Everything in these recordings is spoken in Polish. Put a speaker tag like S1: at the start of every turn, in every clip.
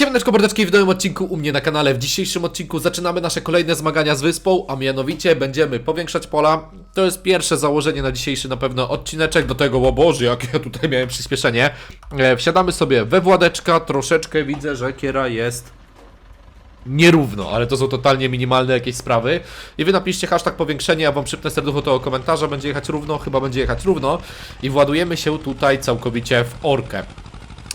S1: Siemaneczko bordeczki w nowym odcinku u mnie na kanale. W dzisiejszym odcinku zaczynamy nasze kolejne zmagania z wyspą, a mianowicie będziemy powiększać pola. To jest pierwsze założenie na dzisiejszy na pewno odcineczek. Do tego, o Boże, jakie ja tutaj miałem przyspieszenie. E, wsiadamy sobie we Władeczka, troszeczkę widzę, że kiera jest nierówno, ale to są totalnie minimalne jakieś sprawy. I wy napiszcie hashtag powiększenie, ja wam przypnę serducho tego komentarza, będzie jechać równo, chyba będzie jechać równo. I władujemy się tutaj całkowicie w orkę.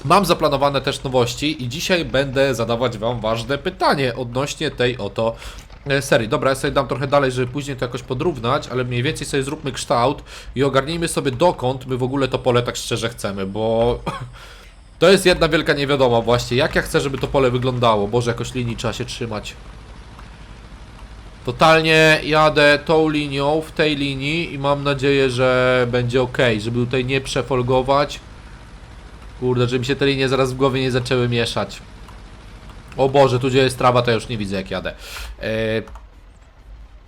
S1: Mam zaplanowane też nowości i dzisiaj będę zadawać Wam ważne pytanie odnośnie tej oto e, serii. Dobra, ja sobie dam trochę dalej, żeby później to jakoś podrównać, ale mniej więcej sobie zróbmy kształt i ogarnijmy sobie dokąd my w ogóle to pole tak szczerze chcemy, bo to jest jedna wielka niewiadoma właśnie, jak ja chcę, żeby to pole wyglądało. Boże, jakoś linii trzeba się trzymać. Totalnie jadę tą linią, w tej linii i mam nadzieję, że będzie ok, żeby tutaj nie przefolgować. Kurde, żeby mi się te linie zaraz w głowie nie zaczęły mieszać. O Boże, tu gdzie jest trawa, to ja już nie widzę jak jadę. E,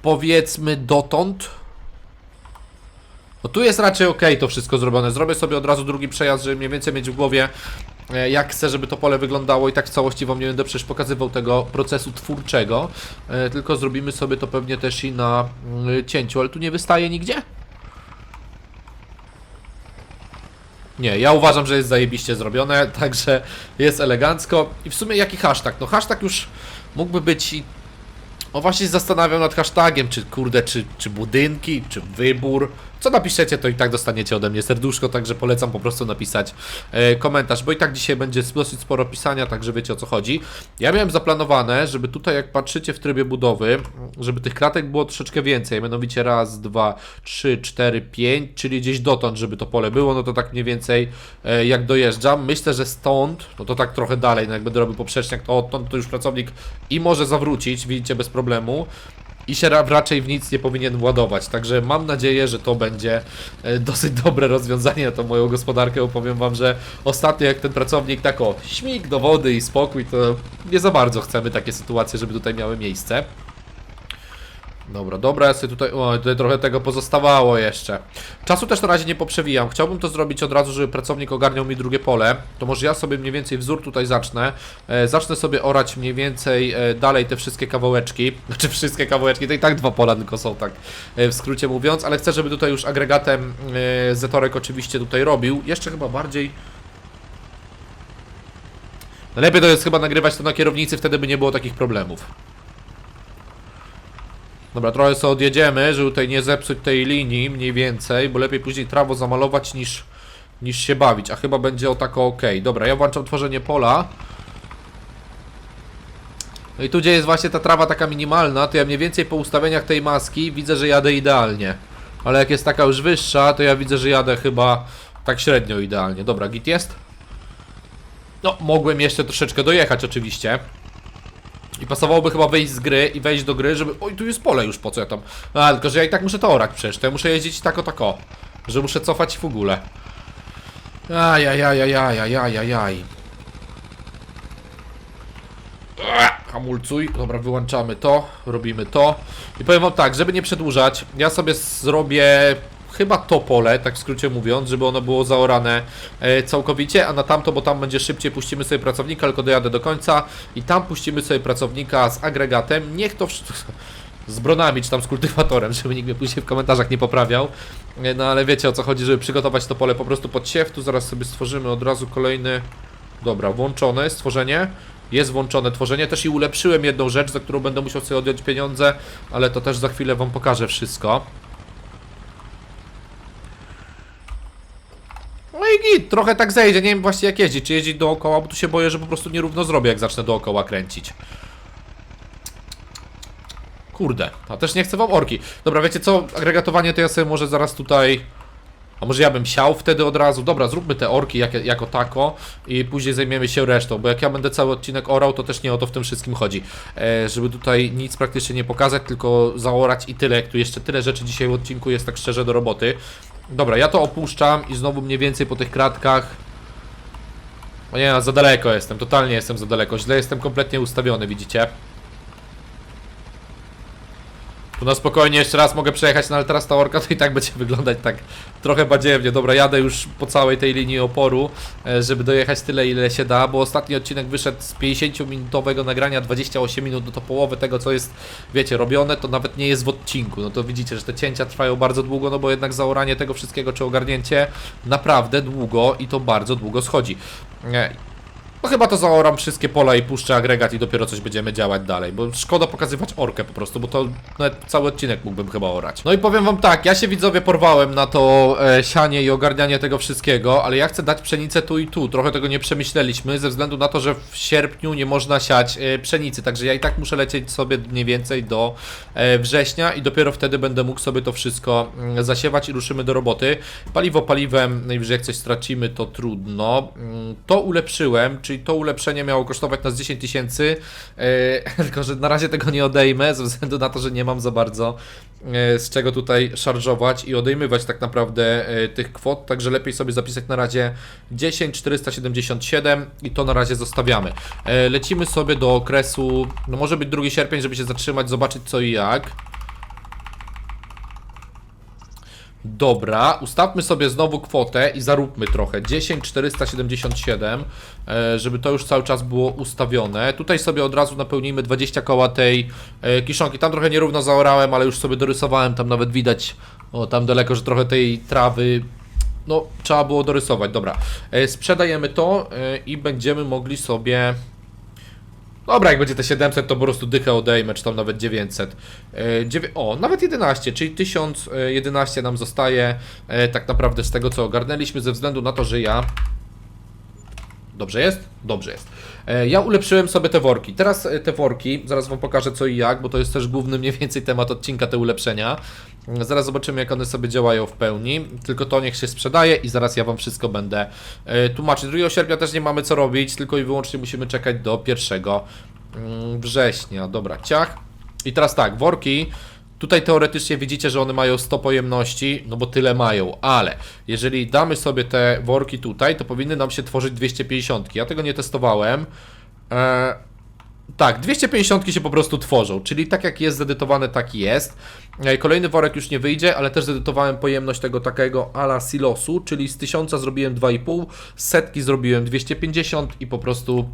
S1: powiedzmy dotąd. No tu jest raczej ok to wszystko zrobione. Zrobię sobie od razu drugi przejazd, żeby mniej więcej mieć w głowie e, jak chcę, żeby to pole wyglądało i tak w całości wam nie będę przecież pokazywał tego procesu twórczego. E, tylko zrobimy sobie to pewnie też i na mm, cięciu, ale tu nie wystaje nigdzie? Nie, ja uważam, że jest zajebiście zrobione, także jest elegancko. I w sumie jaki hashtag? No hashtag już mógłby być i... O właśnie się zastanawiam nad hashtagiem, czy kurde, czy, czy budynki, czy wybór. Co napiszecie, to i tak dostaniecie ode mnie serduszko, także polecam po prostu napisać e, komentarz, bo i tak dzisiaj będzie dosyć sporo pisania, także wiecie o co chodzi. Ja miałem zaplanowane, żeby tutaj jak patrzycie w trybie budowy, żeby tych kratek było troszeczkę więcej, mianowicie raz, dwa, trzy, cztery, pięć, czyli gdzieś dotąd, żeby to pole było, no to tak mniej więcej e, jak dojeżdżam. Myślę, że stąd, no to tak trochę dalej, no jak będę robił poprzeczniak, to odtąd to już pracownik i może zawrócić, widzicie, bez problemu i się ra- raczej w nic nie powinien władować. Także mam nadzieję, że to będzie e, dosyć dobre rozwiązanie na tą moją gospodarkę, bo powiem wam, że ostatnio jak ten pracownik tak o śmig do wody i spokój, to nie za bardzo chcemy takie sytuacje, żeby tutaj miały miejsce. Dobra, dobra, ja sobie tutaj, o, tutaj trochę tego pozostawało jeszcze. Czasu też na razie nie poprzewijam. Chciałbym to zrobić od razu, żeby pracownik ogarniał mi drugie pole. To może ja sobie mniej więcej wzór tutaj zacznę. E, zacznę sobie orać mniej więcej e, dalej te wszystkie kawałeczki. Znaczy wszystkie kawałeczki, to i tak dwa pola tylko są, tak e, w skrócie mówiąc, ale chcę, żeby tutaj już agregatem e, Zetorek oczywiście tutaj robił. Jeszcze chyba bardziej... Lepiej to jest chyba nagrywać to na kierownicy, wtedy by nie było takich problemów. Dobra, trochę sobie odjedziemy, żeby tutaj nie zepsuć tej linii mniej więcej, bo lepiej później trawo zamalować niż, niż się bawić, a chyba będzie o tako ok. Dobra, ja włączam tworzenie pola. No i tu gdzie jest właśnie ta trawa taka minimalna, to ja mniej więcej po ustawieniach tej maski widzę, że jadę idealnie. Ale jak jest taka już wyższa, to ja widzę, że jadę chyba tak średnio idealnie. Dobra, git jest? No, mogłem jeszcze troszeczkę dojechać oczywiście. I pasowałoby chyba wyjść z gry i wejść do gry, żeby... Oj, tu jest pole już, po co ja tam... A, tylko że ja i tak muszę to orać przecież, to ja muszę jeździć tako tako. Że muszę cofać w ogóle. Ajajajajajajajajaj. Hamulcuj. Dobra, wyłączamy to, robimy to. I powiem wam tak, żeby nie przedłużać, ja sobie zrobię chyba to pole, tak w skrócie mówiąc, żeby ono było zaorane e, całkowicie, a na tamto, bo tam będzie szybciej, puścimy sobie pracownika, tylko dojadę do końca i tam puścimy sobie pracownika z agregatem. Niech to z bronami, czy tam z kultywatorem, żeby nikt mnie później w komentarzach nie poprawiał. E, No ale wiecie o co chodzi, żeby przygotować to pole po prostu pod siew. Tu zaraz sobie stworzymy od razu kolejny. Dobra, włączone stworzenie. Jest włączone tworzenie. Też i ulepszyłem jedną rzecz, za którą będę musiał sobie odjąć pieniądze, ale to też za chwilę wam pokażę wszystko. I git, trochę tak zejdzie, nie wiem właśnie jak jeździć, czy jeździć dookoła, bo tu się boję, że po prostu nierówno zrobię, jak zacznę dookoła kręcić. Kurde, a też nie chcę wam orki. Dobra, wiecie co, agregatowanie to ja sobie może zaraz tutaj... A może ja bym siał wtedy od razu? Dobra, zróbmy te orki jak, jako tako i później zajmiemy się resztą, bo jak ja będę cały odcinek orał, to też nie o to w tym wszystkim chodzi. E, żeby tutaj nic praktycznie nie pokazać, tylko zaorać i tyle, jak tu jeszcze tyle rzeczy dzisiaj w odcinku jest tak szczerze do roboty. Dobra, ja to opuszczam i znowu mniej więcej po tych kratkach. O nie, za daleko jestem, totalnie jestem za daleko, źle jestem kompletnie ustawiony, widzicie? Tu na spokojnie jeszcze raz mogę przejechać, no ale teraz ta orka to i tak będzie wyglądać tak trochę badziewnie. Dobra, jadę już po całej tej linii oporu, e, żeby dojechać tyle ile się da, bo ostatni odcinek wyszedł z 50-minutowego nagrania 28 minut, no to połowę tego co jest, wiecie, robione, to nawet nie jest w odcinku. No to widzicie, że te cięcia trwają bardzo długo, no bo jednak zaoranie tego wszystkiego czy ogarnięcie naprawdę długo i to bardzo długo schodzi. No chyba to zaoram wszystkie pola i puszczę agregat i dopiero coś będziemy działać dalej, bo szkoda pokazywać orkę po prostu, bo to nawet cały odcinek mógłbym chyba orać. No i powiem wam tak, ja się widzowie porwałem na to e, sianie i ogarnianie tego wszystkiego, ale ja chcę dać pszenicę tu i tu. Trochę tego nie przemyśleliśmy ze względu na to, że w sierpniu nie można siać e, pszenicy, także ja i tak muszę lecieć sobie mniej więcej do e, września i dopiero wtedy będę mógł sobie to wszystko mm, zasiewać i ruszymy do roboty. Paliwo paliwem, najwyżej jak coś stracimy, to trudno. Mm, To ulepszyłem, czyli to ulepszenie miało kosztować nas 10 tysięcy, e, tylko że na razie tego nie odejmę, ze względu na to, że nie mam za bardzo e, z czego tutaj szarżować i odejmywać tak naprawdę e, tych kwot, także lepiej sobie zapisać na razie 10 477 i to na razie zostawiamy. Lecimy sobie do okresu, no może być 2 sierpień, żeby się zatrzymać, zobaczyć co i jak. Dobra, ustawmy sobie znowu kwotę i zaróbmy trochę. 10477, e, żeby to już cały czas było ustawione. Tutaj sobie od razu napełnijmy 20 koła tej e, kiszonki. Tam trochę nierówno zaorałem, ale już sobie dorysowałem. Tam nawet widać, o tam daleko, że trochę tej trawy no, trzeba było dorysować. Dobra, e, sprzedajemy to i będziemy mogli sobie. Dobra, jak będzie te 700, to po prostu dychę odejmę, czy tam nawet 900. E. O, nawet 11, czyli 1011 nam zostaje e, tak naprawdę z tego, co ogarnęliśmy, ze względu na to, że ja... Dobrze jest? Dobrze jest. E, Ja ulepszyłem sobie te worki. Teraz e, te worki, zaraz Wam pokażę co i jak, bo to jest też główny mniej więcej temat odcinka, te ulepszenia. Mm, Zaraz zobaczymy, jak one sobie działają w pełni. Tylko to niech się sprzedaje i zaraz ja Wam wszystko będę e, tłumaczyć. 2 sierpnia też nie mamy co robić, tylko i wyłącznie musimy czekać do 1 mm, września. Dobra, ciach. I teraz tak, worki. Tutaj teoretycznie widzicie, że one mają 100 pojemności, no bo tyle mają, ale jeżeli damy sobie te worki tutaj, to powinny nam się tworzyć 250. Ja tego nie testowałem. Eee, tak, 250 się po prostu tworzą, czyli tak jak jest zedytowane, tak jest. E, Kolejny worek już nie wyjdzie, ale też zedytowałem pojemność tego takiego ala silosu, czyli z 1000 zrobiłem 2,5, z setki zrobiłem 250 i po prostu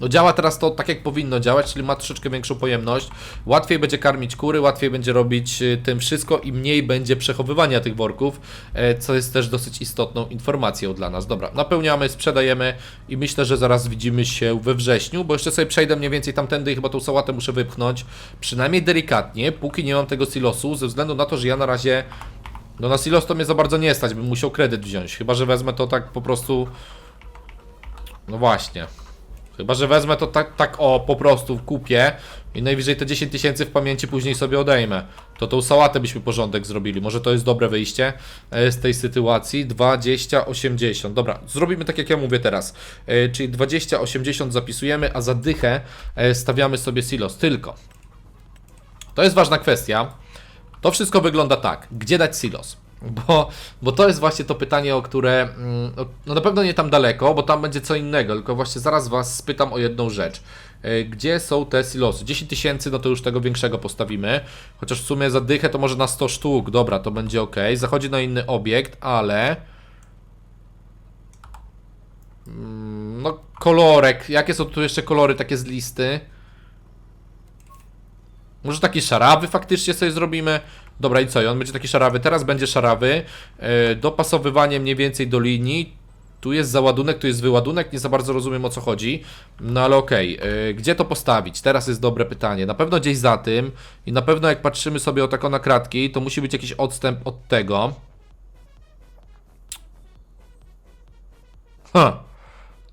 S1: no działa teraz to tak jak powinno działać, czyli ma troszeczkę większą pojemność. Łatwiej będzie karmić kury, łatwiej będzie robić y, tym wszystko i mniej będzie przechowywania tych worków, e, co jest też dosyć istotną informacją dla nas. Dobra, napełniamy, sprzedajemy i myślę, że zaraz widzimy się we wrześniu, bo jeszcze sobie przejdę mniej więcej tamtędy i chyba tą sałatę muszę wypchnąć, przynajmniej delikatnie, póki nie mam tego silosu, ze względu na to, że ja na razie no na silos to mnie za bardzo nie stać, bym musiał kredyt wziąć, chyba że wezmę to tak po prostu no właśnie. Chyba, że wezmę to tak, tak o, po prostu kupię i najwyżej te 10 tysięcy w pamięci później sobie odejmę. To tą sałatę byśmy porządek zrobili. Może to jest dobre wyjście e, z tej sytuacji. 20-80. Dobra, zrobimy tak jak ja mówię teraz. E, Czyli 20-80 zapisujemy, a za dychę e, stawiamy sobie silos. Tylko, to jest ważna kwestia. To wszystko wygląda tak. Gdzie dać silos? Bo, bo to jest właśnie to pytanie, o które. mm, No na pewno nie tam daleko, bo tam będzie co innego, tylko właśnie zaraz Was spytam o jedną rzecz. E, Gdzie są te silosy? 10 tysięcy, no to już tego większego postawimy. Chociaż w sumie za dychę to może na 100 sztuk. Dobra, to będzie ok. Zachodzi na inny obiekt, ale. Mm, No, kolorek. Jakie są tu jeszcze kolory takie z listy? Może takie szarawy faktycznie sobie zrobimy? Dobra, i co? I on będzie taki szarawy. Teraz będzie szarawy. E, dopasowywanie mniej więcej do linii. Tu jest załadunek, tu jest wyładunek. Nie za bardzo rozumiem o co chodzi. No ale okej. E, Gdzie to postawić? Teraz jest dobre pytanie. Na pewno gdzieś za tym. I na pewno jak patrzymy sobie o tako na kratki, to musi być jakiś odstęp od tego. Ha.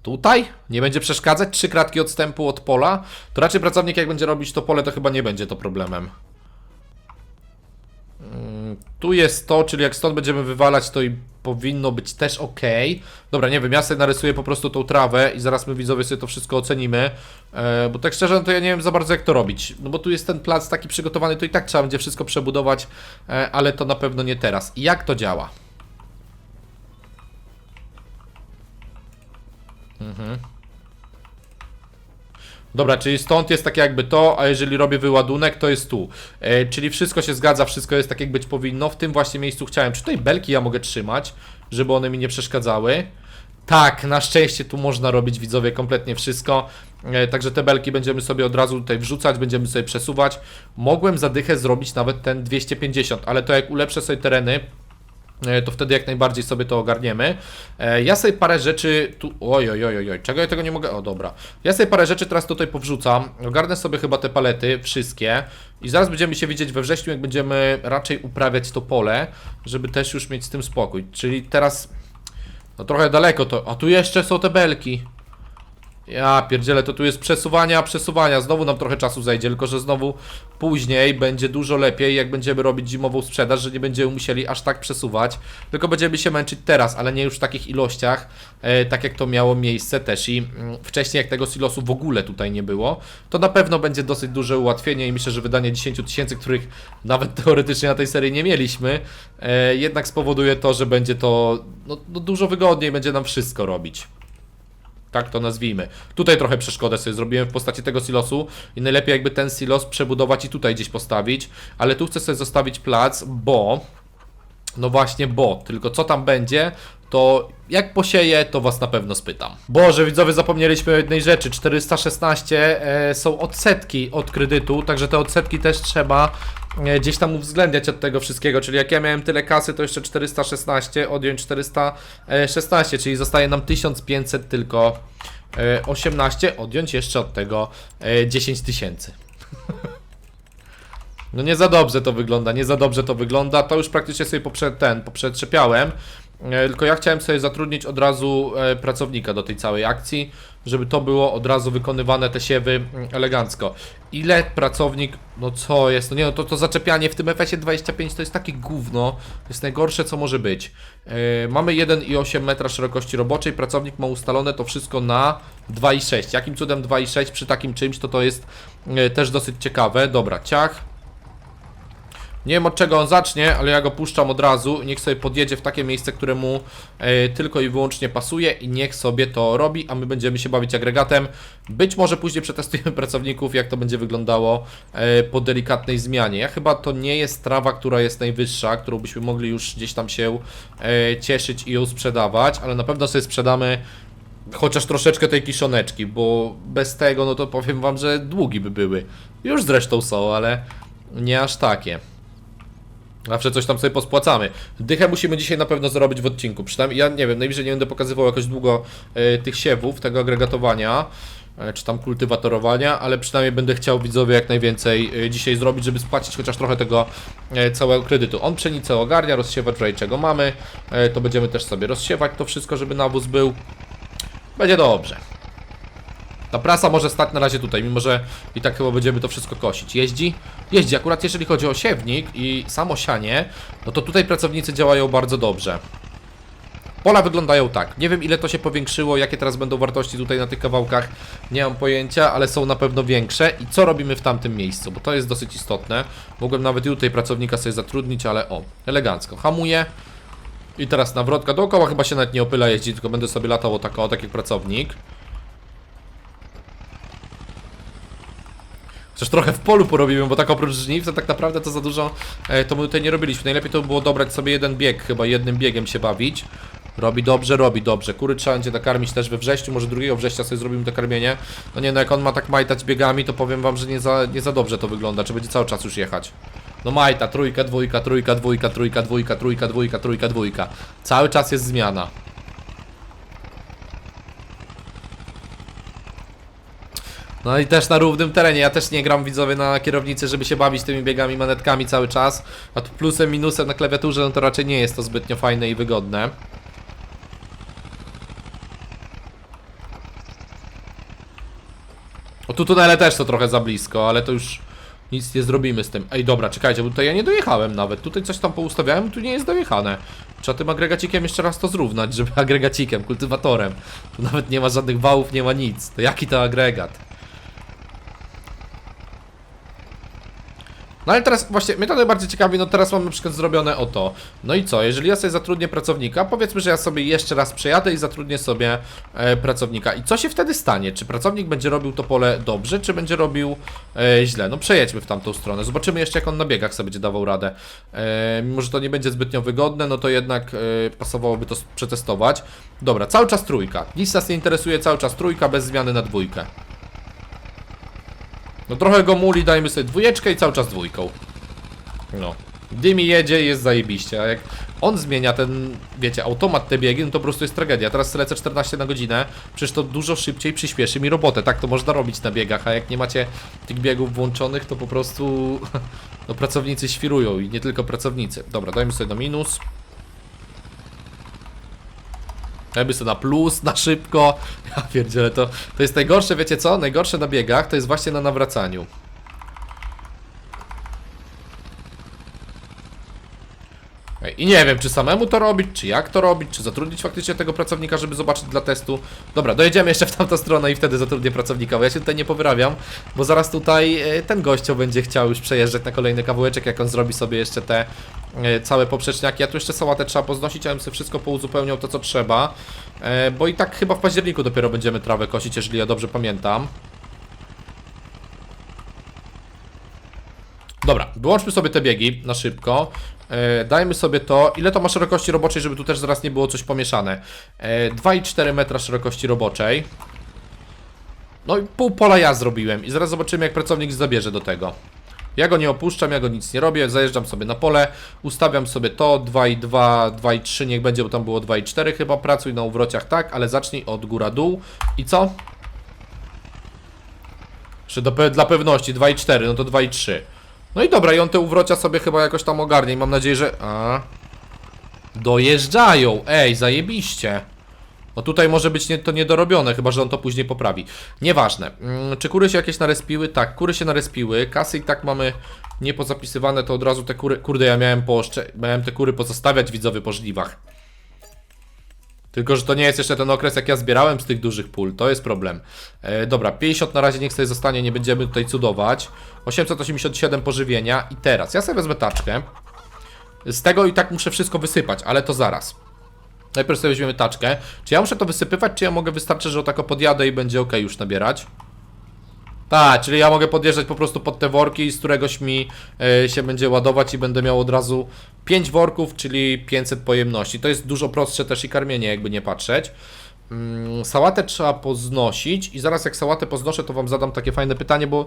S1: Tutaj? Nie będzie przeszkadzać? Trzy kratki odstępu od pola? To raczej pracownik jak będzie robić to pole, to chyba nie będzie to problemem. Tu jest to, czyli jak stąd będziemy wywalać, to i powinno być też ok. Dobra, nie wiem, ja sobie narysuję po prostu tą trawę i zaraz my widzowie sobie to wszystko ocenimy. E, bo tak szczerze, no to ja nie wiem za bardzo jak to robić. No bo tu jest ten plac taki przygotowany, to i tak trzeba będzie wszystko przebudować, e, ale to na pewno nie teraz. I jak to działa? Dobra, czyli stąd jest tak jakby to, a jeżeli robię wyładunek, to jest tu. E, czyli wszystko się zgadza, wszystko jest tak jak być powinno. W tym właśnie miejscu chciałem. Czy tutaj belki ja mogę trzymać, żeby one mi nie przeszkadzały? Tak, na szczęście tu można robić widzowie kompletnie wszystko. E, także te belki będziemy sobie od razu tutaj wrzucać, będziemy sobie przesuwać. Mogłem za dychę zrobić nawet ten 250, ale to jak ulepszę sobie tereny, to wtedy jak najbardziej sobie to ogarniemy. E, Ja sobie parę rzeczy tu... Oj, oj, oj, oj, czego ja tego nie mogę... O, dobra. Ja sobie parę rzeczy teraz tutaj powrzucam. Ogarnę sobie chyba te palety, wszystkie. I zaraz będziemy się widzieć we wrześniu, jak będziemy raczej uprawiać to pole, żeby też już mieć z tym spokój. Czyli teraz... No trochę daleko to... A tu jeszcze są te belki. Ja pierdzielę, to tu jest przesuwania, przesuwania. Znowu nam trochę czasu zajdzie, tylko że znowu później będzie dużo lepiej, jak będziemy robić zimową sprzedaż, że nie będziemy musieli aż tak przesuwać, tylko będziemy się męczyć teraz, ale nie już w takich ilościach, e, tak jak to miało miejsce też i mm, wcześniej jak tego silosu w ogóle tutaj nie było, to na pewno będzie dosyć duże ułatwienie i myślę, że wydanie 10 tysięcy, których nawet teoretycznie na tej serii nie mieliśmy, e, jednak spowoduje to, że będzie to no, no dużo wygodniej, będzie nam wszystko robić. Tak to nazwijmy. Tutaj trochę przeszkodę sobie zrobiłem w postaci tego silosu i najlepiej jakby ten silos przebudować i tutaj gdzieś postawić, ale tu chcę sobie zostawić plac, bo no właśnie, bo tylko co tam będzie, to jak posieję, to was na pewno spytam. Boże, widzowie, zapomnieliśmy o jednej rzeczy. 416 e, są odsetki od kredytu, także te odsetki też trzeba gdzieś tam uwzględniać od tego wszystkiego. Czyli jak ja miałem tyle kasy, to jeszcze 416, odjąć 416, czyli zostaje nam 1500 tylko e, 18, odjąć jeszcze od tego e, 10 tysięcy. No nie za dobrze to wygląda, nie za dobrze to wygląda. To już praktycznie sobie poprzed ten, poprzetrzepiałem. E, Tylko ja chciałem sobie zatrudnić od razu e, pracownika do tej całej akcji, żeby to było od razu wykonywane te siewy mm, elegancko. Ile pracownik, no co jest, no nie no to, to zaczepianie w tym FS-ie 25 to jest takie gówno, to jest najgorsze co może być. E, mamy 1,8 metra szerokości roboczej, pracownik ma ustalone to wszystko na 2,6. Jakim cudem 2,6 przy takim czymś, to to jest e, też dosyć ciekawe. Dobra, ciach. Nie wiem od czego on zacznie, ale ja go puszczam od razu. Niech sobie podjedzie w takie miejsce, które mu e, tylko i wyłącznie pasuje i niech sobie to robi, a my będziemy się bawić agregatem. Być może później przetestujemy pracowników, jak to będzie wyglądało e, po delikatnej zmianie. Ja chyba to nie jest trawa, która jest najwyższa, którą byśmy mogli już gdzieś tam się e, cieszyć i ją sprzedawać, ale na pewno sobie sprzedamy chociaż troszeczkę tej kiszoneczki, bo bez tego, no to powiem wam, że długi by były. Już zresztą są, ale nie aż takie. Zawsze coś tam sobie pospłacamy. Dychę musimy dzisiaj na pewno zrobić w odcinku. Przynajmniej, ja nie wiem, najwyżej nie będę pokazywał jakoś długo e, tych siewów, tego agregatowania, e, czy tam kultywatorowania, ale przynajmniej będę chciał widzowie jak najwięcej e, dzisiaj zrobić, żeby spłacić chociaż trochę tego e, całego kredytu. On pszenicę ogarnia, rozsiewa wczoraj czego mamy, e, to będziemy też sobie rozsiewać to wszystko, żeby nawóz był. Będzie dobrze. Ta prasa może stać na razie tutaj, mimo że i tak chyba będziemy to wszystko kosić. Jeździ? Jeździ. Akurat jeżeli chodzi o siewnik i samo sianie, no to tutaj pracownicy działają bardzo dobrze. Pola wyglądają tak. Nie wiem ile to się powiększyło, jakie teraz będą wartości tutaj na tych kawałkach. Nie mam pojęcia, ale są na pewno większe. I co robimy w tamtym miejscu? Bo to jest dosyć istotne. Mogłem nawet i tutaj pracownika sobie zatrudnić, ale o, elegancko. Hamuję. I teraz nawrotka. Dookoła chyba się nawet nie opyla jeździ, tylko będę sobie latał o tak, o, tak jak pracownik. Chociaż trochę w polu porobiłem, bo tak oprócz żniw, to tak naprawdę to za dużo e, to my tutaj nie robiliśmy. Najlepiej to by było dobrać sobie jeden bieg, chyba jednym biegiem się bawić. Robi dobrze, robi dobrze. Kury trzeba będzie nakarmić też we wrześniu, może 2 września sobie zrobimy to karmienie. No nie no, jak on ma tak majtać biegami, to powiem wam, że nie za, nie za dobrze to wygląda. Czy będzie cały czas już jechać? No majta, trójka, dwójka, trójka, dwójka, trójka, dwójka, trójka, dwójka, trójka, dwójka. Cały czas jest zmiana. No i też na równym terenie. Ja też nie gram widzowie na kierownicy, żeby się bawić tymi biegami, manetkami cały czas. A tu plusem, minusem na klawiaturze, no to raczej nie jest to zbytnio fajne i wygodne. O tu tunele też to trochę za blisko, ale to już nic nie zrobimy z tym. Ej, dobra, czekajcie, bo tutaj ja nie dojechałem nawet. Tutaj coś tam poustawiałem, tu nie jest dojechane. Trzeba tym agregacikiem jeszcze raz to zrównać, żeby agregacikiem, kultywatorem. Tu nawet nie ma żadnych wałów, nie ma nic. To jaki to agregat? No ale teraz właśnie, mnie to najbardziej ciekawi, no teraz mam na przykład zrobione o to. No i co, jeżeli ja sobie zatrudnię pracownika, powiedzmy, że ja sobie jeszcze raz przejadę i zatrudnię sobie e, pracownika. I co się wtedy stanie? Czy pracownik będzie robił to pole dobrze, czy będzie robił e, źle? No przejedźmy w tamtą stronę, zobaczymy jeszcze jak on na biegach sobie będzie dawał radę. E, mimo, że to nie będzie zbytnio wygodne, no to jednak e, pasowałoby to przetestować. Dobra, cały czas trójka. Nic nas nie interesuje, cały czas trójka, bez zmiany na dwójkę. No trochę go muli, dajmy sobie dwójeczkę i cały czas dwójką. No. Dymi jedzie jest zajebiście, a jak on zmienia ten, wiecie, automat te biegi, no to po prostu jest tragedia. Teraz lecę 14 na godzinę, przecież to dużo szybciej przyspieszy mi robotę. Tak to można robić na biegach, a jak nie macie tych biegów włączonych, to po prostu no pracownicy świrują i nie tylko pracownicy. Dobra, dajmy sobie na minus. Dajmy sobie na plus, na szybko. Ja pierdzielę, to, to jest najgorsze, wiecie co? Najgorsze na biegach to jest właśnie na nawracaniu. I nie wiem, czy samemu to robić, czy jak to robić, czy zatrudnić faktycznie tego pracownika, żeby zobaczyć dla testu. Dobra, dojedziemy jeszcze w tamtą stronę i wtedy zatrudnię pracownika, bo ja się tutaj nie powyrabiam, bo zaraz tutaj e, ten gościu będzie chciał już przejeżdżać na kolejny kawałeczek, jak on zrobi sobie jeszcze te e, całe poprzeczniaki. Ja tu jeszcze sałatę trzeba poznosić, a bym sobie wszystko pouzupełniał to, co trzeba, e, bo i tak chyba w październiku dopiero będziemy trawę kosić, jeżeli ja dobrze pamiętam. Dobra, wyłączmy sobie te biegi na szybko. E, dajmy sobie to. Ile to ma szerokości roboczej, żeby tu też zaraz nie było coś pomieszane? E, 2,4 metra szerokości roboczej. No i pół pola ja zrobiłem i zaraz zobaczymy jak pracownik zabierze do tego. Ja go nie opuszczam, ja go nic nie robię, zajeżdżam sobie na pole, ustawiam sobie to 2,2, 2,3, niech będzie, bo tam było 2,4 chyba, pracuj na uwrociach tak, ale zacznij od góra dół. I co? Jeszcze do, dla pewności 2,4, no to 2,3. No i dobra, i on te uwrocia sobie chyba jakoś tam ogarnie i mam nadzieję, że... A. Dojeżdżają, ej, zajebiście. No tutaj może być nie, to niedorobione, chyba że on to później poprawi. Nieważne. Mm, czy kury się jakieś narespiły? Tak, kury się narespiły. Kasy i tak mamy niepozapisywane, to od razu te kury... Kurde, ja miałem, miałem te kury pozostawiać widzowie po żniwach. Tylko, że to nie jest jeszcze ten okres, jak ja zbierałem z tych dużych pól, to jest problem. E, dobra, 50 na razie niech sobie zostanie, nie będziemy tutaj cudować. 887 pożywienia i teraz, ja sobie wezmę taczkę. Z tego i tak muszę wszystko wysypać, ale to zaraz. Najpierw sobie weźmiemy taczkę. Czy ja muszę to wysypywać, czy ja mogę wystarczy, że o tako podjadę i będzie ok już nabierać? Tak, czyli ja mogę podjeżdżać po prostu pod te worki, z któregoś mi e, się będzie ładować i będę miał od razu 5 worków, czyli 500 pojemności. To jest dużo prostsze też i karmienie, jakby nie patrzeć. Mm, sałatę trzeba poznosić i zaraz jak sałatę poznoszę, to Wam zadam takie fajne pytanie, bo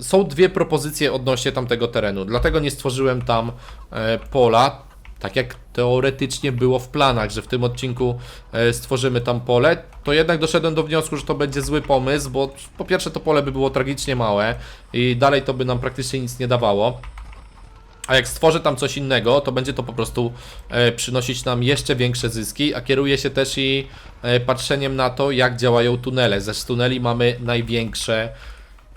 S1: są dwie propozycje odnośnie tamtego terenu. Dlatego nie stworzyłem tam e, pola, tak jak teoretycznie było w planach, że w tym odcinku e, stworzymy tam pole. To jednak doszedłem do wniosku, że to będzie zły pomysł, bo po pierwsze to pole by było tragicznie małe i dalej to by nam praktycznie nic nie dawało. A jak stworzę tam coś innego, to będzie to po prostu e, przynosić nam jeszcze większe zyski, a kieruje się też i e, patrzeniem na to, jak działają tunele. Ze tuneli mamy największe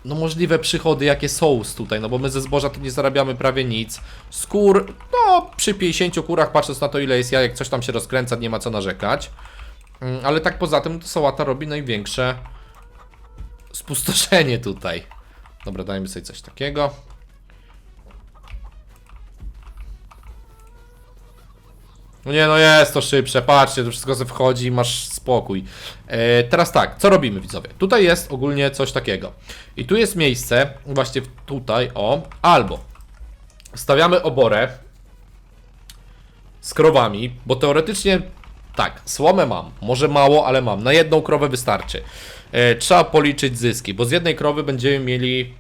S1: no możliwe przychody, jakie są tutaj, no bo my ze zboża tu nie zarabiamy prawie nic. Skór, no przy 50 kurach, patrząc na to ile jest jajek, coś tam się rozkręca, nie ma co narzekać. Mm, Ale tak poza tym, to sałata robi największe spustoszenie tutaj. Dobra, dajmy sobie coś takiego. No nie, no jest to szybsze, patrzcie, to wszystko se wchodzi, masz spokój. E, teraz tak, co robimy widzowie? Tutaj jest ogólnie coś takiego. I tu jest miejsce, właśnie tutaj, o, albo stawiamy oborę z krowami, bo teoretycznie tak, słomę mam, może mało, ale mam. Na jedną krowę wystarczy. E, trzeba policzyć zyski, bo z jednej krowy będziemy mieli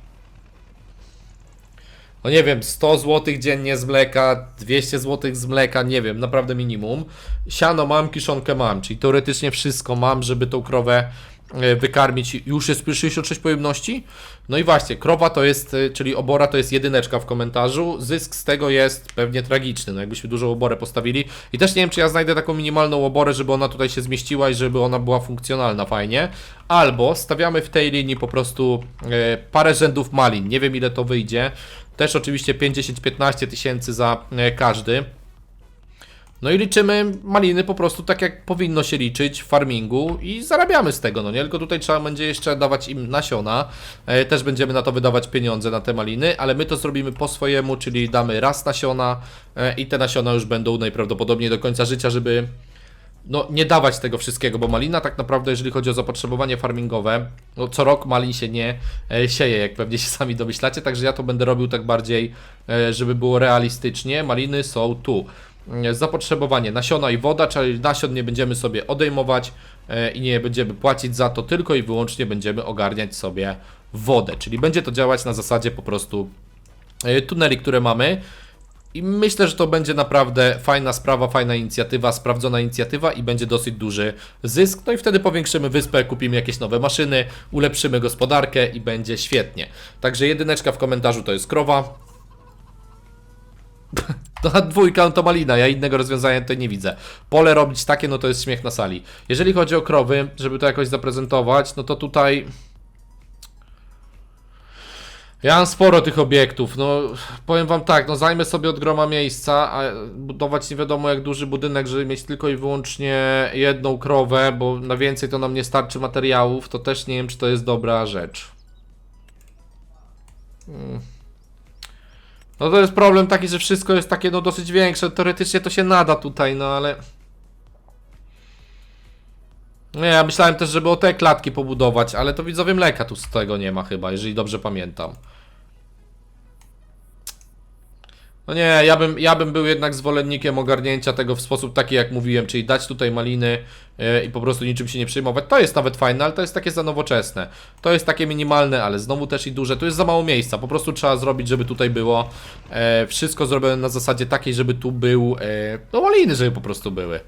S1: no nie wiem, 100 zł dziennie z mleka, 200 zł z mleka, nie wiem, naprawdę minimum. Siano mam, kiszonkę mam, czyli teoretycznie wszystko mam, żeby tą krowę wykarmić. Już jest 66 pojemności? No i właśnie, krowa to jest, e, czyli obora to jest jedyneczka w komentarzu. Zysk z tego jest pewnie tragiczny, no jakbyśmy dużą oborę postawili. I też nie wiem, czy ja znajdę taką minimalną oborę, żeby ona tutaj się zmieściła i żeby ona była funkcjonalna fajnie. Albo stawiamy w tej linii po prostu e, parę rzędów malin. Nie wiem ile to wyjdzie. Też oczywiście 5, 10, 15 tysięcy za e, każdy. No i liczymy maliny po prostu tak jak powinno się liczyć w farmingu i zarabiamy z tego, no nie? Tylko tutaj trzeba będzie jeszcze dawać im nasiona. E, też będziemy na to wydawać pieniądze na te maliny, ale my to zrobimy po swojemu, czyli damy raz nasiona e, i te nasiona już będą najprawdopodobniej do końca życia, żeby no, nie dawać tego wszystkiego, bo malina tak naprawdę, jeżeli chodzi o zapotrzebowanie farmingowe, no, co rok malin się nie e, sieje, jak pewnie się sami domyślacie, także ja to będę robił tak bardziej, e, żeby było realistycznie. Maliny są tu. E, Zapotrzebowanie nasiona i woda, czyli nasion nie będziemy sobie odejmować e, i nie będziemy płacić za to, tylko i wyłącznie będziemy ogarniać sobie wodę, czyli będzie to działać na zasadzie po prostu e, tuneli, które mamy. I myślę, że to będzie naprawdę fajna sprawa, fajna inicjatywa, sprawdzona inicjatywa i będzie dosyć duży zysk. No i wtedy powiększymy wyspę, kupimy jakieś nowe maszyny, ulepszymy gospodarkę i będzie świetnie. Także jedyneczka w komentarzu to jest krowa. No, dwójka to malina, ja innego rozwiązania tutaj nie widzę. Pole robić takie, no to jest śmiech na sali. Jeżeli chodzi o krowy, żeby to jakoś zaprezentować, no to tutaj ja mam sporo tych obiektów, no powiem wam tak, no zajmę sobie od groma miejsca, a budować nie wiadomo jak duży budynek, żeby mieć tylko i wyłącznie jedną krowę, bo na więcej to nam nie starczy materiałów, to też nie wiem czy to jest dobra rzecz. Mm. No to jest problem taki, że wszystko jest takie no dosyć większe, teoretycznie to się nada tutaj, no ale... Nie, ja myślałem też, żeby o te klatki pobudować, ale to widzowie mleka tu z tego nie ma chyba, jeżeli dobrze pamiętam. No nie, ja bym, ja bym był jednak zwolennikiem ogarnięcia tego w sposób taki, jak mówiłem, czyli dać tutaj maliny yy, i po prostu niczym się nie przejmować. To jest nawet fajne, ale to jest takie za nowoczesne. To jest takie minimalne, ale znowu też i duże. Tu jest za mało miejsca, po prostu trzeba zrobić, żeby tutaj było e, wszystko zrobione na zasadzie takiej, żeby tu był, e, no maliny, żeby po prostu były.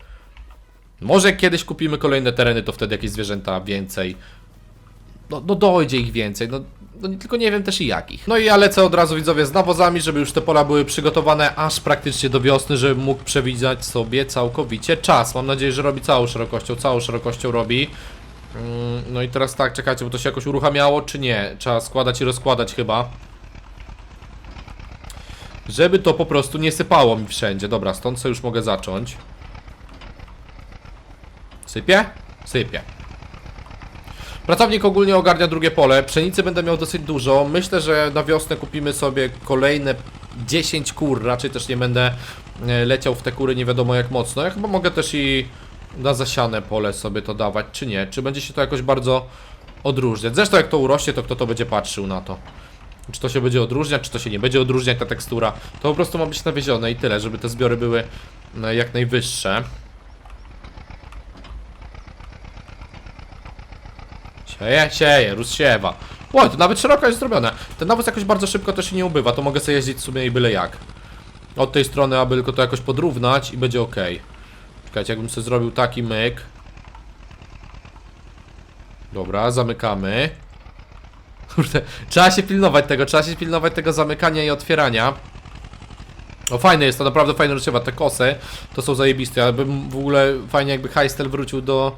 S1: Może kiedyś kupimy kolejne tereny, to wtedy jakieś zwierzęta więcej. No, no dojdzie ich więcej, no, no tylko nie wiem też i jakich. No i ja lecę od razu widzowie z nawozami, żeby już te pola były przygotowane aż praktycznie do wiosny, żebym mógł przewidzieć sobie całkowicie czas. Mam nadzieję, że robi całą szerokością, całą szerokością robi. Mm, No i teraz tak, czekajcie, bo to się jakoś uruchamiało, czy nie? Trzeba składać i rozkładać chyba. Żeby to po prostu nie sypało mi wszędzie. Dobra, stąd sobie już mogę zacząć. Sypie? Sypie. Pracownik ogólnie ogarnia drugie pole. Pszenicy będę miał dosyć dużo. Myślę, że na wiosnę kupimy sobie kolejne 10 kur. Raczej też nie będę e, leciał w te kury nie wiadomo jak mocno. Ja chyba mogę też i na zasiane pole sobie to dawać, czy nie? Czy będzie się to jakoś bardzo odróżniać? Zresztą jak to urośnie, to kto to będzie patrzył na to? Czy to się będzie odróżniać, czy to się nie będzie odróżniać ta tekstura? To po prostu ma być nawiezione i tyle, żeby te zbiory były e, jak najwyższe. Sieje, sieje, rozsiewa. Oj, to nawet szeroko jest zrobione. Ten nawóz jakoś bardzo szybko też się nie ubywa, to mogę sobie jeździć w sumie i byle jak. Od tej strony, aby tylko to jakoś podrównać i będzie ok. Czekajcie, jakbym sobie zrobił taki myk. Dobra, zamykamy. Kurde, trzeba się pilnować tego, trzeba się pilnować tego zamykania i otwierania. O fajne jest to, naprawdę fajne rozsiewa, te kosy to są zajebiste, ale bym w ogóle fajnie jakby Heistel wrócił do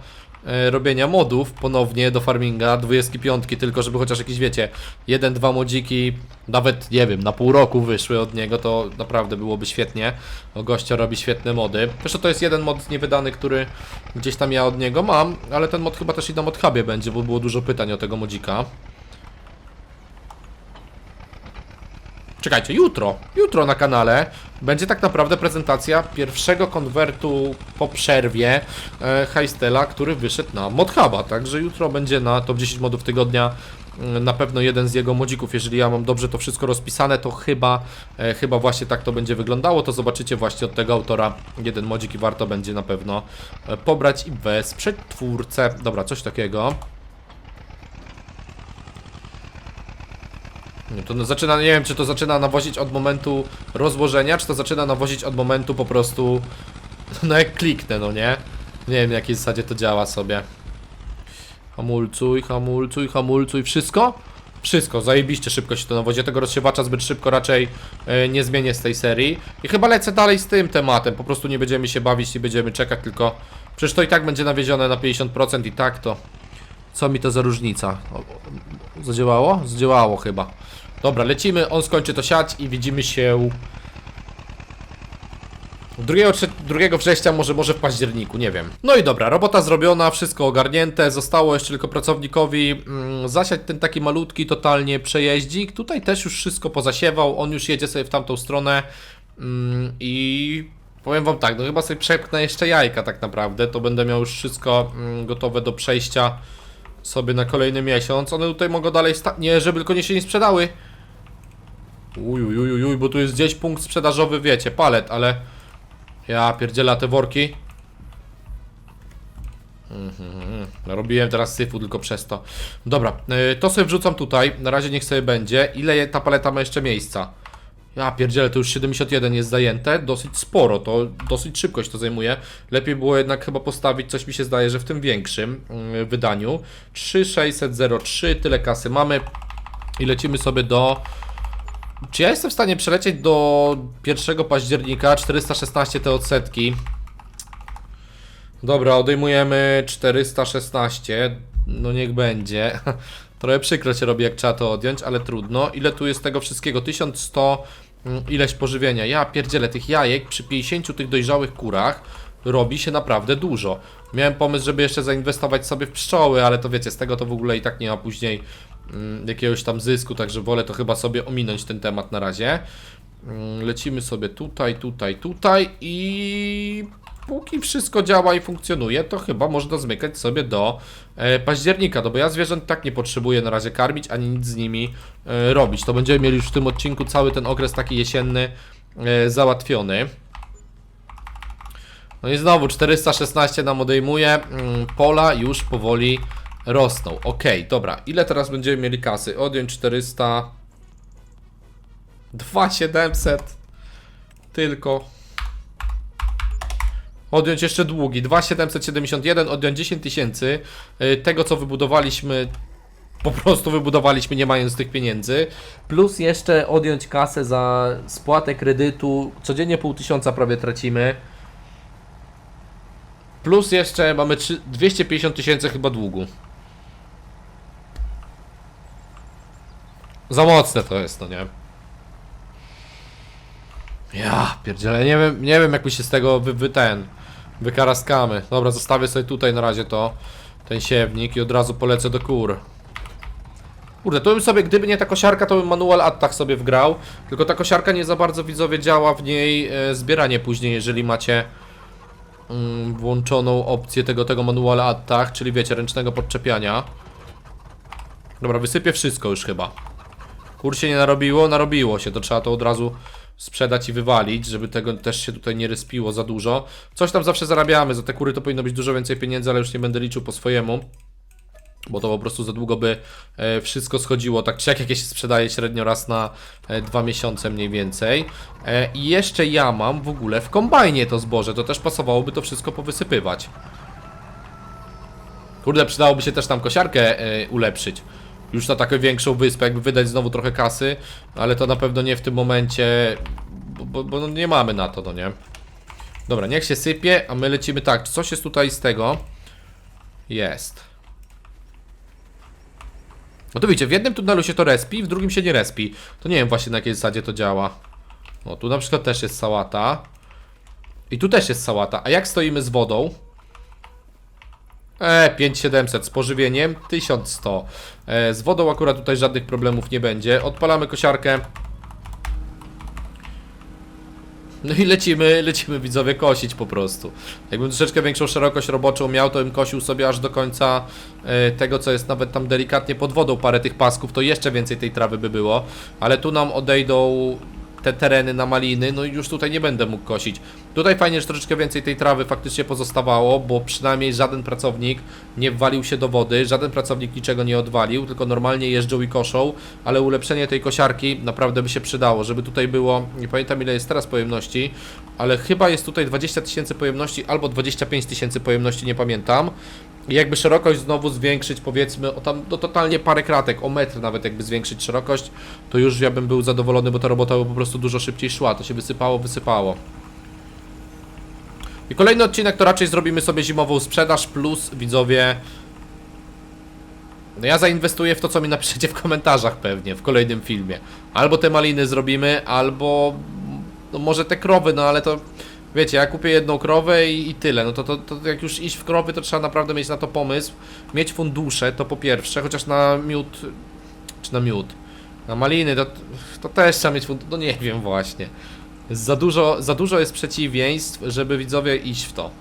S1: robienia modów ponownie do farminga, 25 tylko, żeby chociaż jakieś wiecie, jeden, dwa modziki, nawet nie wiem, na pół roku wyszły od niego, to naprawdę byłoby świetnie. O gościa robi świetne mody. Zresztą to jest jeden mod niewydany, który gdzieś tam ja od niego mam, ale ten mod chyba też i na modhubie będzie, bo było dużo pytań o tego modzika. Czekajcie, jutro, jutro na kanale będzie tak naprawdę prezentacja pierwszego konwertu po przerwie e, Heistela, który wyszedł na Modhuba, także jutro będzie na top 10 modów tygodnia mm, na pewno jeden z jego modzików, jeżeli ja mam dobrze to wszystko rozpisane, to chyba, e, chyba właśnie tak to będzie wyglądało, to zobaczycie właśnie od tego autora jeden modzik i warto będzie na pewno e, pobrać i wesprzeć twórcę. Dobra, coś takiego. Nie, To no zaczyna, nie wiem czy to zaczyna nawozić od momentu rozłożenia, czy to zaczyna nawozić od momentu po prostu, no jak kliknę, no nie? Nie wiem na jakiej zasadzie to działa sobie. Hamulcuj, hamulcuj, hamulcuj, wszystko? Wszystko, zajebiście szybko się to nawozi. Tego rozsiewacza zbyt szybko raczej e, nie zmienię z tej serii. I chyba lecę dalej z tym tematem, po prostu nie będziemy się bawić, nie będziemy czekać, tylko przecież to i tak będzie nawiezione na 50% i tak to... Co mi to za różnica? Zadziałało? Zadziałało chyba. Dobra, lecimy, on skończy to siać i widzimy się 2, 2 września, może, może w październiku, nie wiem. No i dobra, robota zrobiona, wszystko ogarnięte, zostało jeszcze tylko pracownikowi mm, zasiać ten taki malutki totalnie przejeździk. Tutaj też już wszystko pozasiewał, on już jedzie sobie w tamtą stronę mm, i powiem wam tak, no chyba sobie przepchnę jeszcze jajka tak naprawdę, to będę miał już wszystko mm, gotowe do przejścia sobie na kolejny miesiąc. One tutaj mogą dalej sta... Nie, żeby tylko nie się nie sprzedały. Uj, uj, uj, uj, bo tu jest gdzieś punkt sprzedażowy, wiecie, palet, ale... Ja pierdziela te worki. Mhm, Robiłem teraz syfu tylko przez to. Dobra, y, to sobie wrzucam tutaj. Na razie niech sobie będzie. Ile ta paleta ma jeszcze miejsca? Ja pierdzielę, to już 71 jest zajęte. Dosyć sporo, to dosyć szybkość to zajmuje. Lepiej było jednak chyba postawić, coś mi się zdaje, że w tym większym y, wydaniu. 3603, tyle kasy mamy. I lecimy sobie do... Czy ja jestem w stanie przelecieć do 1 października 416 te odsetki? Dobra, odejmujemy 416. No niech będzie. Trochę przykro się robi, jak trzeba to odjąć, ale trudno. Ile tu jest tego wszystkiego? 1100 mm, ileś pożywienia. Ja pierdzielę tych jajek przy 50 tych dojrzałych kurach robi się naprawdę dużo. Miałem pomysł, żeby jeszcze zainwestować sobie w pszczoły, ale to wiecie, z tego to w ogóle i tak nie ma później jakiegoś tam zysku, także wolę to chyba sobie ominąć ten temat na razie. Mm, Lecimy sobie tutaj, tutaj, tutaj i póki wszystko działa i funkcjonuje, to chyba można zmykać sobie do e, października, no bo ja zwierząt tak nie potrzebuję na razie karmić, ani nic z nimi e, robić. To będziemy mieli już w tym odcinku cały ten okres taki jesienny e, załatwiony. No i znowu 416 nam odejmuje, mm, pola już powoli rosną. Ok, dobra, ile teraz będziemy mieli kasy? Odjąć 400... 2700 tylko. Odjąć jeszcze długi. 2,771, odjąć 10 tysięcy. y, Tego, co wybudowaliśmy, po prostu wybudowaliśmy nie mając tych pieniędzy. Plus jeszcze odjąć kasę za spłatę kredytu. Codziennie pół tysiąca prawie tracimy. Plus jeszcze mamy trzy- 250 tysięcy chyba długu. Za mocne to jest, no nie? Ja pierdzielę, nie wiem, nie wiem jak my się z tego wy, wy ten wykaraskamy. Dobra, zostawię sobie tutaj na razie to ten siewnik i od razu polecę do kur. Kurde, to bym sobie, gdyby nie ta kosiarka, to bym manual attack sobie wgrał. Tylko ta kosiarka nie za bardzo widzowie działa w niej e, zbieranie później, jeżeli macie mm, włączoną opcję tego, tego manual attack, czyli wiecie, ręcznego podczepiania. Dobra, wysypię wszystko już chyba. Kur się nie narobiło, narobiło się, to trzeba to od razu sprzedać i wywalić, żeby tego też się tutaj nie respiło za dużo. Coś tam zawsze zarabiamy, za te kury to powinno być dużo więcej pieniędzy, ale już nie będę liczył po swojemu. Bo to po prostu za długo by e, wszystko schodziło, tak czy jak jakieś sprzedaje średnio raz na e, dwa miesiące mniej więcej. E, I jeszcze ja mam w ogóle w kombajnie to zboże, to też pasowałoby to wszystko powysypywać. Kurde, przydałoby się też tam kosiarkę ulepszyć. Już na taką większą wyspę, jakby wydać znowu trochę kasy, ale to na pewno nie w tym momencie, bo, bo, bo no nie mamy na to, no nie? Dobra, niech się sypie, a my lecimy tak. Coś jest tutaj z tego? Jest. No to widzicie, w jednym tunelu się to respi, w drugim się nie respi. To nie wiem właśnie na jakiej zasadzie to działa. O, tu na przykład też jest sałata. I tu też jest sałata. A jak stoimy z wodą? E, 5700 z pożywieniem 1100. E, z wodą akurat tutaj żadnych problemów nie będzie. Odpalamy kosiarkę. No i lecimy, lecimy widzowie kosić po prostu. Jakbym troszeczkę większą szerokość roboczą miał, to bym kosił sobie aż do końca e, tego, co jest nawet tam delikatnie pod wodą, parę tych pasków, to jeszcze więcej tej trawy by było. Ale tu nam odejdą te tereny na maliny, no i już tutaj nie będę mógł kosić. Tutaj fajnie, że troszeczkę więcej tej trawy faktycznie pozostawało, bo przynajmniej żaden pracownik nie wwalił się do wody, żaden pracownik niczego nie odwalił, tylko normalnie jeżdżą i koszą, ale ulepszenie tej kosiarki naprawdę by się przydało, żeby tutaj było, nie pamiętam ile jest teraz pojemności, ale chyba jest tutaj 20 tysięcy pojemności albo 25 tysięcy pojemności, nie pamiętam. I jakby szerokość znowu zwiększyć, powiedzmy, o tam do totalnie parę kratek, o metr nawet jakby zwiększyć szerokość, to już ja bym był zadowolony, bo ta robota by po prostu dużo szybciej szła. To się wysypało, wysypało. I kolejny odcinek to raczej zrobimy sobie zimową sprzedaż plus widzowie. No ja zainwestuję w to, co mi napiszecie w komentarzach pewnie w kolejnym filmie. Albo te maliny zrobimy, albo no może te krowy, no ale to Wiecie, ja kupię jedną krowę i, i tyle. No to, to, to jak już iść w krowy, to trzeba naprawdę mieć na to pomysł. Mieć fundusze, to po pierwsze, chociaż na miód. Czy na miód? Na maliny, to, to też trzeba mieć fundusze. No nie wiem właśnie. Za dużo, za dużo jest przeciwieństw, żeby widzowie iść w to.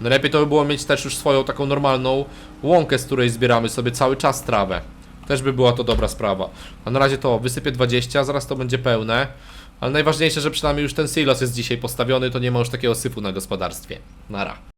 S1: No lepiej to by było mieć też już swoją taką normalną łąkę, z której zbieramy sobie cały czas trawę. Też by była to dobra sprawa. A na razie to wysypię 20, zaraz to będzie pełne. Ale najważniejsze, że przynajmniej już ten silos jest dzisiaj postawiony, to nie ma już takiego syfu na gospodarstwie. Nara.